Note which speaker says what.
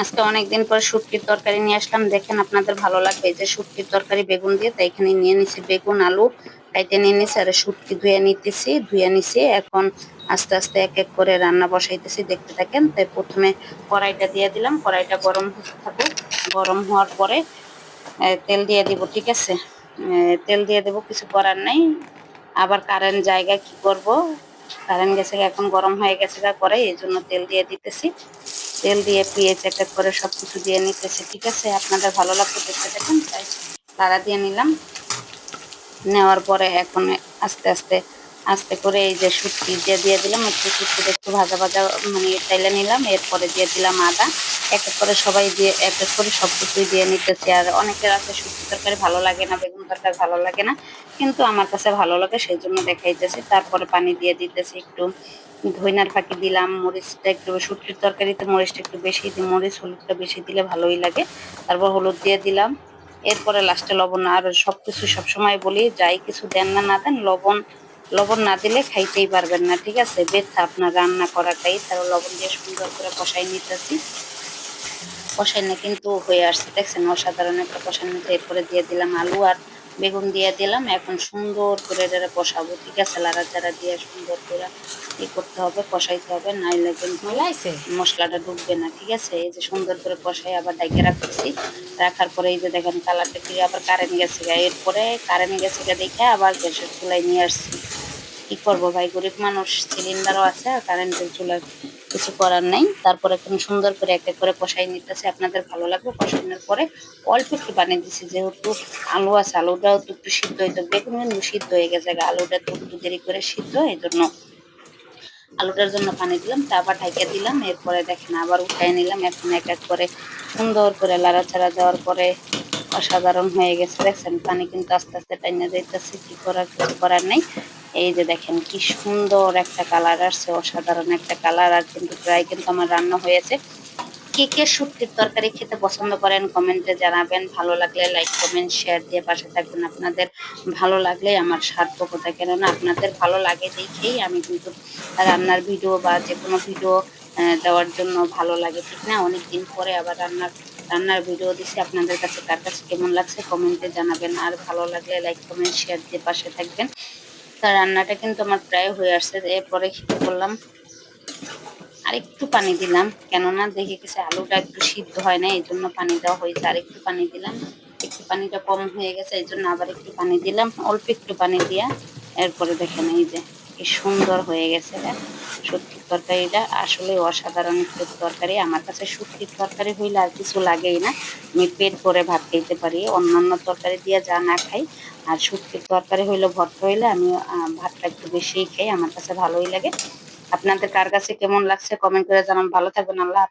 Speaker 1: আজকে অনেকদিন পর শুটকির তরকারি নিয়ে আসলাম। দেখেন আপনাদের ভালো লাগবে যে শুটকির তরকারি, বেগুন দিয়ে। তাই এখানে নিয়ে নিছি বেগুন, আলু। কাইটে নিয়ে নিছি আর শুটকি ধুয়ে নিতেছি, ধুয়ে নিছি। এখন আস্তে আস্তে এক এক করে রান্না বসাইতেছি, দেখতে থাকেন। তাই প্রথমে কড়াইটা দিয়ে দিলাম। কড়াইটা গরম হতে থাকুক। গরম হওয়ার পরে তেল দিয়ে দিব, ঠিক আছে? তেল দিয়ে দেবো, কিছু করার নাই। আবার কারেন্ট জায়গায় কি করব? কারেন্ট গেছে, এখন গরম হয়ে গেছে যা করে এই জন্য তেল দিয়ে দিতেছি। তেল দিয়ে পেঁয়াজ এক এক করে সবকিছু দিয়ে নিতেছি, ঠিক আছে? আপনাদের ভালো লাগবে দেখতে দেখেন তাই তারা দিয়ে নিলাম। নেওয়ার পরে এখন আস্তে আস্তে আস্তে করে এই যে শুটকি দিয়ে দিয়ে দিলাম, একটু শুটকিটা একটু ভাজা ভাজা মানে তেলে নিলাম, এরপরে দিয়ে দিলাম আদা। এক এক করে সবাই দিয়ে, এক এক করে সব কিছুই দিয়ে নিতেছি। আর অনেকের আছে শুটকি তরকারি ভালো লাগে না, বেগুন তরকারি ভালো লাগে না, কিন্তু আমার কাছে ভালো লাগে, সেই জন্য দেখাইতেছি। তারপরে পানি দিয়ে দিতেছি একটু ধইনার ফাঁকি দিলাম, মরিচটা একটু শুটকির তরকারিতে মরিচটা একটু বেশি দিই, মরিচ, হলুদটা বেশি দিলে ভালোই লাগে। তারপর হলুদ দিয়ে দিলাম। এরপরে লাস্টে লবণ আর সব সবকিছু সবসময় বলি, যাই কিছু দেন না না দেন, লবণ লবণ না দিলে খাইতেই পারবেন না, ঠিক আছে? বেথা আপনার রান্না করাটাই। তারপর লবণ দিয়ে সুন্দর করে কষাই নিতেছি। কষাই না কিন্তু হয়ে আসছে, দেখছেন? অসাধারণ একটা কষাই নিতে এরপরে দিয়ে দিলাম আলু আর বেগুন দিয়ে দিলাম। এখন সুন্দর করে যারা কষাবো ঠিক আছে? লাড়া চারা দিয়ে সুন্দর করে ই করতে হবে কষাইতে হবে নাইলে কিন্তু মশলাটা ডুববে না ঠিক আছে? এই যে সুন্দর করে কষাই আবার ডাকে রাখতেছি রাখার পরে এই যে দেখেন কালারটা ফিরে আবার কারেন্ট গেছে গা। এরপরে কারেন্ট গেছে গা দেখে আবার গ্যাসের চুলায় নিয়ে আসছি। কি করব ভাই? গরিব মানুষ, সিলিন্ডারও আছে আর কারেন্টের চুলার কিছু করার নাই। তারপরে এখন সুন্দর করে এক এক করে কষাই নিতেছে। আপনাদের ভালো লাগবে কষানোর পরে অল্প একটু পানি দিছি, যেহেতু আলু আছে, আলুটাও তো একটু সিদ্ধ হইতো বেগুন কিন্তু সিদ্ধ হয়ে গেছে। আলুটা তো একটু দেরি করে সিদ্ধ, এই জন্য আলুটার জন্য পানি দিলাম, তা আবার ঢাইকে দিলাম। এরপরে দেখেন আবার উঠাই নিলাম। এখন এক এক করে সুন্দর করে লাড়াচাড়া দেওয়ার পরে অসাধারণ হয়ে গেছে। দেখছেন পানি কিন্তু আস্তে আস্তে টাইনা যাইতেছে, কি করার, কিছু করার নেই। এই যে দেখেন কি সুন্দর একটা কালার আসছে, অসাধারণ একটা কালার। আর কিন্তু প্রায় কিন্তু আমার রান্না হয়েছে। কে কে শুটকির তরকারি খেতে পছন্দ করেন কমেন্টে জানাবেন। ভালো লাগলে লাইক কমেন্ট শেয়ার দিয়ে পাশে থাকবেন আপনাদের। ভালো লাগলে আমার সার্থকতা, কেননা আপনাদের ভালো লাগে দেখেই আমি কিন্তু রান্নার ভিডিও বা যে কোনো ভিডিও দেওয়ার জন্য ভালো লাগে, ঠিক না? অনেক দিন পরে আবার রান্নার রান্নার ভিডিও দিচ্ছি আপনাদের কাছে কার কাছে কেমন লাগছে কমেন্টে জানাবেন। আর ভালো লাগলে লাইক কমেন্ট শেয়ার দিয়ে পাশে থাকবেন। তা রান্নাটা কিন্তু আমার প্রায় হয়ে আসছে, এরপরে খেতে করলাম আর একটু পানি দিলাম। কেননা দেখে গেছে আলুটা একটু সিদ্ধ হয় না, এই জন্য পানি দেওয়া হয়েছে। আর একটু পানি দিলাম, একটু পানিটা কম হয়ে গেছে, এই জন্য আবার একটু পানি দিলাম, অল্প একটু পানি দিয়া, এরপরে দেখেন এই যে কি সুন্দর হয়ে গেছে শুটকির তরকারিটা আসলে অসাধারণ একটু তরকারি। আমার কাছে শুক্তির তরকারি হইলে আর কিছু লাগেই না। আমি পেট ভরে ভাত খেতে পারি। অন্যান্য তরকারি দিয়ে যা না খাই, আর শুক্তির তরকারি হইলে ভর্তা হইলে আমি ভাতটা একটু বেশিই খাই। আমার কাছে ভালোই লাগে। আপনাদের কার কাছে কেমন লাগছে কমেন্ট করে জানান। ভালো থাকবেন। আল্লাহ।